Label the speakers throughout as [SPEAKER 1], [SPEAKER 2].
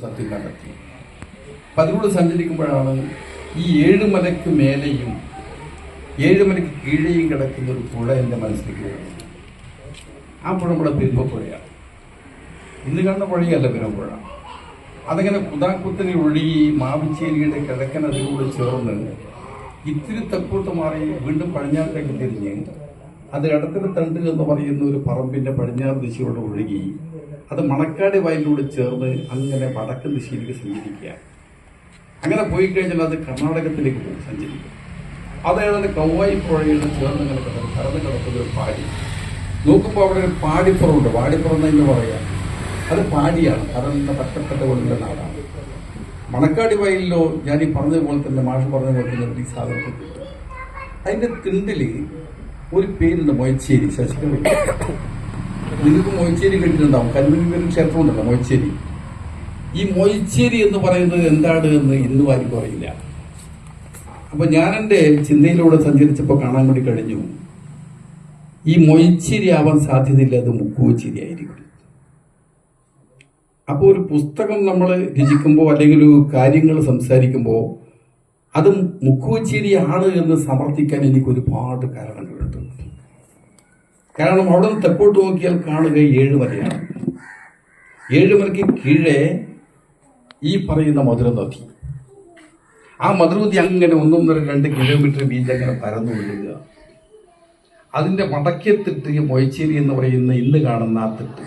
[SPEAKER 1] സത്യം കണ്ടെത്തി. അപ്പം അതിലൂടെ സഞ്ചരിക്കുമ്പോഴാണ് ഈ ഏഴ് ഏഴുമലയ്ക്ക് മേലെയും ഏഴുമലയ്ക്ക് കീഴെയും കിടക്കുന്ന ഒരു പുഴ എന്റെ മനസ്സിലേക്ക് വരുന്നത് ആ പുഴ നമ്മുടെ പെരുമ്പപ്പുഴയാണ് ഇന്ന് കാണുന്ന പുഴയല്ല പെരുമ്പുഴ അതങ്ങനെ കുതാക്കുത്തിനെ ഒഴുകി മാവിച്ചേരിയുടെ കിഴക്കൻ അതിലൂടെ ചേർന്ന് ഇത്തിരി തെക്കോട്ട് മാറി വീണ്ടും പടിഞ്ഞാറിലേക്ക് തിരിഞ്ഞ് അത് ഇടത്തിന് തണ്ട് എന്ന് പറയുന്ന ഒരു പറമ്പിന്റെ പടിഞ്ഞാറ് ദിശയോട് ഒഴുകി അത് മണക്കാട് വയലിലൂടെ ചേർന്ന് അങ്ങനെ വടക്കൻ ദിശയിലേക്ക് സഞ്ചരിക്കുക അങ്ങനെ പോയി കഴിഞ്ഞാൽ അത് കർണാടകത്തിലേക്ക് പോകും സഞ്ചരിക്കും. അത് കൗവായി പുഴയുടെ ചേർന്ന് ഇങ്ങനെ കിടന്ന് കിടക്കുന്ന ഒരു പാടി. നോക്കുമ്പോൾ അവിടെ ഒരു പാടിപ്പുറമുണ്ട്. പാടിപ്പുറം എന്ന് പറയാം. അത് പാടിയാണ്. കടലിന്റെ പറ്റപ്പെട്ട കൊണ്ടുള്ള നാടാണ്. മണക്കാടി വയലിലോ ഞാൻ ഈ പറഞ്ഞതുപോലെ തന്നെ മാഷ് പറഞ്ഞതുപോലെ പോലെ തന്നെ ഈ സാധനത്തിൽ കിട്ടും. തിണ്ടിൽ ഒരു പേരുണ്ട് മൊയച്ചേരി. ശശികല നിങ്ങൾക്ക് മൊയ്ച്ചേരി കേട്ടിട്ടുണ്ടാവും. ക്ഷേത്രം ക്ഷേത്രമുണ്ടല്ലോ മൊയ്ച്ചേരി. ഈ മൊയ്ച്ചേരി എന്ന് പറയുന്നത് എന്താണ് എന്ന് ഇന്നും ആർക്കും അറിയില്ല. അപ്പൊ ഞാൻ എന്റെ ചിന്തയിലൂടെ സഞ്ചരിച്ചപ്പോൾ കാണാൻ വേണ്ടി കഴിഞ്ഞു. ഈ മൊയ്ച്ചേരി ആവാൻ സാധ്യതയില്ല അത് മുക്കുവച്ചേരി ആയിരിക്കും. അപ്പോൾ ഒരു പുസ്തകം നമ്മൾ രചിക്കുമ്പോൾ അല്ലെങ്കിൽ കാര്യങ്ങൾ സംസാരിക്കുമ്പോൾ അത് മുക്കുവച്ചേരിയാണ് എന്ന് സമർത്ഥിക്കാൻ എനിക്ക് ഒരുപാട് കാരണങ്ങളുണ്ട്. കാരണം അവിടെ നിന്ന് തെക്കോട്ട് നോക്കിയാൽ കാണുക ഏഴുമലയാണ് ഏഴുമലയ്ക്ക് കീഴെ ഈ പറയുന്ന മധുര നദി. ആ മധുരനദി അങ്ങനെ ഒന്നൊന്നര രണ്ട് കിലോമീറ്റർ ബീച്ച് അങ്ങനെ പരന്നു വിടുക അതിന്റെ വടക്കത്തിട്ട് ഈ മൊയച്ചേരി എന്ന് പറയുന്ന ഇന്ന് കാണുന്ന ആ തിട്ട്.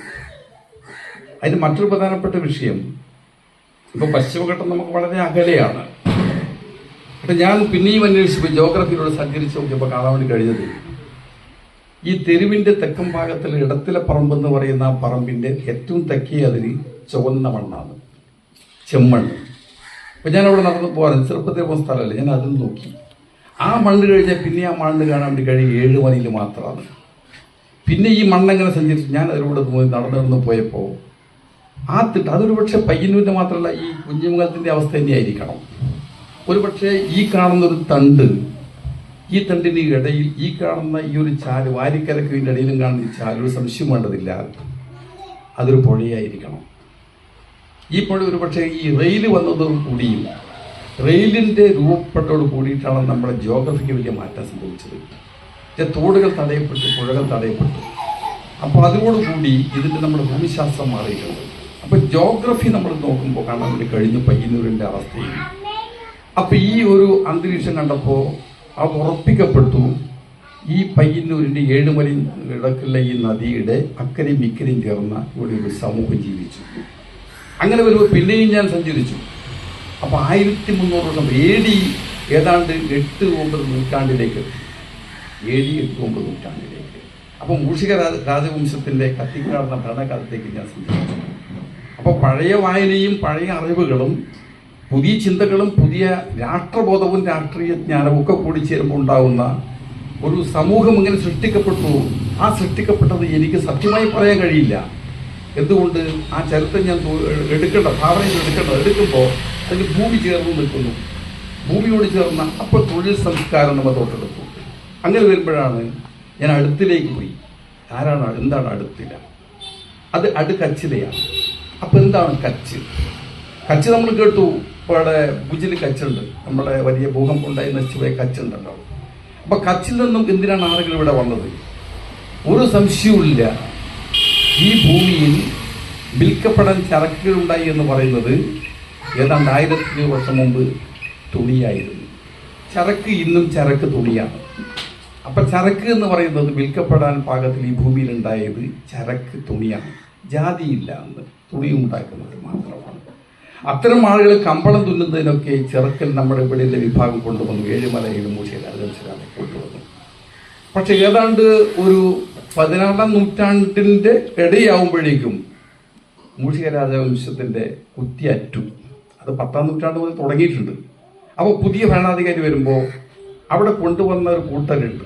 [SPEAKER 1] അതിന് മറ്റൊരു പ്രധാനപ്പെട്ട വിഷയം ഇപ്പോൾ പശ്ചിമഘട്ടം നമുക്ക് വളരെ അകലെയാണ്. അപ്പം ഞാൻ പിന്നെയും അന്വേഷിച്ചപ്പോൾ ജോഗ്രഫിയിലൂടെ സഞ്ചരിച്ച് നോക്കിയപ്പോൾ കാണാൻ വേണ്ടി കഴിഞ്ഞത് ഈ തെരുവിന്റെ തെക്കും ഭാഗത്തിൽ ഇടത്തിലെ പറമ്പ് എന്ന് പറയുന്ന ആ പറമ്പിന്റെ ഏറ്റവും തെക്കേ അതിന് ചുവന്ന മണ്ണാണ്. ചെമ്മണ്ണ് അപ്പൊ ഞാൻ അവിടെ നടന്നു പോകാൻ ചെറുപ്പത്തിൽ പോകുന്ന സ്ഥലമല്ലേ. ഞാൻ അതും നോക്കി. ആ മണ്ണ് കഴിഞ്ഞാൽ പിന്നെ ആ മണ്ണ് കാണാൻ വേണ്ടി കഴിയും ഏഴ് മണിയിൽ മാത്രമാണ്. പിന്നെ ഈ മണ്ണെങ്ങനെ സഞ്ചരിച്ചു? ഞാൻ അതിലൂടെ നടന്നു നടന്ന് പോയപ്പോൾ ആ തിട്ട് അതൊരു പക്ഷേ പയ്യന്നൂരിന്റെ മാത്രമല്ല ഈ കുഞ്ഞുമുഖത്തിന്റെ അവസ്ഥ തന്നെയായിരിക്കണം. ഒരു പക്ഷേ ഈ കാണുന്നൊരു തണ്ട് ഈ തണ്ടിന് ഇടയിൽ ഈ കാണുന്ന ഈ ഒരു ചാൽ വാരിക്കരക്കിന്റെ ഇടയിലും കാണുന്ന ഈ ചാൽ ഒരു സംശയം വേണ്ടതില്ല. അതൊരു പുഴയായിരിക്കണം. ഈ പുഴ ഒരു പക്ഷേ ഈ റെയിൽ വന്നതോട് കൂടിയും റെയിലിന്റെ രൂപപ്പെട്ടോട് കൂടിയിട്ടാണ് നമ്മുടെ ജോഗ്രഫിക്ക് വലിയ മാറ്റം സംഭവിച്ചത്. തോടുകൾ തടയപ്പെട്ടു പുഴകൾ തടയപ്പെട്ടു. അപ്പോൾ അതോടുകൂടി ഇതിന്റെ നമ്മുടെ ഭൂമിശാസ്ത്രം മാറിയിട്ടുണ്ട്. അപ്പോൾ ജോഗ്രഫി നമ്മൾ നോക്കുമ്പോൾ കാണാൻ വേണ്ടി കഴിഞ്ഞു പയ്യന്നൂരിന്റെ അവസ്ഥയിൽ. അപ്പോൾ ഈ ഒരു അന്തരീക്ഷം കണ്ടപ്പോൾ അത് ഉറപ്പിക്കപ്പെട്ടു. ഈ പയ്യന്നൂരിന്റെ ഏഴുമലയും കിടക്കുള്ള ഈ നദിയുടെ അക്കരയും ഇക്കരയും ചേർന്ന ഇവിടെ ഒരു സമൂഹം ജീവിച്ചു. അങ്ങനെ വരുമ്പോൾ പിന്നെയും ഞാൻ സഞ്ചരിച്ചു. അപ്പോൾ ആയിരത്തി മുന്നൂറ് വർഷം എ ഡി ഏതാണ്ട് എട്ട് ഒമ്പത് നൂറ്റാണ്ടിലേക്ക്. എ ഡി എട്ട് ഒമ്പത് നൂറ്റാണ്ടിലേക്ക്. അപ്പോൾ മൂഷിക രാജ രാജവംശത്തിന്റെ കത്തിക്കാടുന്ന ഭരണകാലത്തേക്ക് ഞാൻ സഞ്ചരിച്ചു. അപ്പോൾ പഴയ വായനയും പഴയ അറിവുകളും പുതിയ ചിന്തകളും പുതിയ രാഷ്ട്രബോധവും രാഷ്ട്രീയ ജ്ഞാനവും ഒക്കെ കൂടി ചേരുമ്പോൾ ഉണ്ടാകുന്ന ഒരു സമൂഹം ഇങ്ങനെ സൃഷ്ടിക്കപ്പെട്ടു. ആ സൃഷ്ടിക്കപ്പെട്ടത് എനിക്ക് സത്യമായി പറയാൻ കഴിയില്ല. എന്തുകൊണ്ട് ആ ചരിത്രം ഞാൻ എടുക്കേണ്ട ഭാവനയിൽ എടുക്കേണ്ട എടുക്കുമ്പോൾ അതിന് ഭൂമി ചേർന്ന് നിൽക്കുന്നു. ഭൂമിയോട് ചേർന്ന അപ്പോൾ തൊഴിൽ സംസ്കാരം നമ്മൾ തൊട്ടെടുത്തു. അങ്ങനെ വരുമ്പോഴാണ് ഞാൻ അടുത്തിലേക്ക് പോയി. ആരാണ് എന്താണ് അടുത്തില? അത് അടുക്കച്ചിലയാണ്. അപ്പോൾ എന്താണ് കച്ച്? കച്ച് നമ്മൾ കേട്ടു. ഇപ്പോൾ അവിടെ ഭുജിൽ കച്ചുണ്ട് നമ്മുടെ വലിയ ഭൂകമ്പം ഉണ്ടായി നശിച്ചുപോയ കച്ചുണ്ടല്ലോ അപ്പൊ കച്ചിൽ നിന്നും എന്തിനാണ് ആളുകൾ ഇവിടെ വന്നത്? ഒരു സംശയവുമില്ല ഈ ഭൂമിയിൽ വിൽക്കപ്പെടാൻ ചരക്കുകളുണ്ടായി എന്ന് പറയുന്നത് ഏതാണ്ട് ആയിരത്തി വർഷം മുമ്പ് തുണിയായിരുന്നു. ചരക്ക് ഇന്നും ചരക്ക് തുണിയാണ്. അപ്പൊ ചരക്ക് എന്ന് പറയുന്നത് വിൽക്കപ്പെടാൻ പാകത്തിൽ ഈ ഭൂമിയിൽ ഉണ്ടായത് ചരക്ക് തുണിയാണ്. ജാതിയില്ല എന്ന് തുണി ഉണ്ടാക്കുന്നത് മാത്രമാണ്. അത്തരം ആളുകൾ കമ്പളം തുന്നുന്നതിനൊക്കെ ചെറുക്കൽ നമ്മുടെ ഇവിടെയുള്ള വിഭാഗം കൊണ്ടുവന്നു. ഏഴുമലയിലും മൂശയിലും കൊണ്ടുവന്നു. പക്ഷെ ഏതാണ്ട് ഒരു പതിനാറാം നൂറ്റാണ്ടിന്റെ ഇടയാവുമ്പോഴേക്കും മൂഷിക രാജവംശത്തിന്റെ കുത്തിയറ്റു. അത് പത്താം നൂറ്റാണ്ട് മുതൽ തുടങ്ങിയിട്ടുണ്ട്. അപ്പോൾ പുതിയ ഭരണാധികാരി വരുമ്പോൾ അവിടെ കൊണ്ടുവന്ന ഒരു കൂട്ടരുണ്ട്.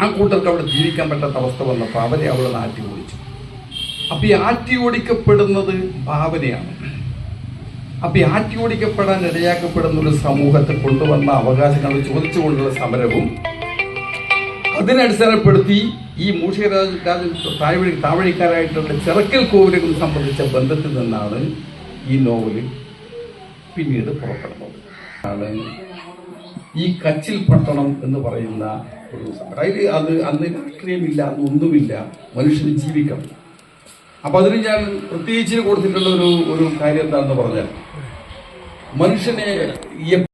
[SPEAKER 1] ആ കൂട്ടർക്ക് അവിടെ ജീവിക്കാൻ പറ്റാത്ത അവസ്ഥ വന്നപ്പോൾ അവരെ അവിടെ ആറ്റി ഓടിച്ചു അപ്പൊ ഈ ആറ്റി ഓടിക്കപ്പെടുന്നത് ഭാവനയാണ് അപ്പൊ ഓടിക്കപ്പെടാൻ ഇടയാക്കപ്പെടുന്ന ഒരു സമൂഹത്തെ കൊണ്ടുവന്ന അവകാശങ്ങൾ ചോദിച്ചുകൊണ്ടുള്ള സമരവും അതിനടിസ്ഥാനപ്പെടുത്തി ഈ മൂഷികരാജ രാജൻ താഴ്വഴി താവഴിക്കാരായിട്ടുള്ള ചെറുക്കൽ കോവിലുകൾ സംബന്ധിച്ച ബന്ധത്തിൽ നിന്നാണ് ഈ നോവൽ പിന്നീട് പുറപ്പെടുന്നത്. ആണ് ഈ കച്ചിൽ പട്ടണം എന്ന് പറയുന്ന ഒരു അതായത് അത് അന്ന് രാഷ്ട്രീയമില്ല അന്നൊന്നുമില്ല മനുഷ്യന് ജീവിക്കണം അപ്പൊ അതിന് ഞാൻ പ്രത്യേകിച്ച് കൊടുത്തിട്ടുള്ള ഒരു ഒരു കാര്യം എന്താണെന്ന് പറഞ്ഞാൽ മനുഷ്യനെ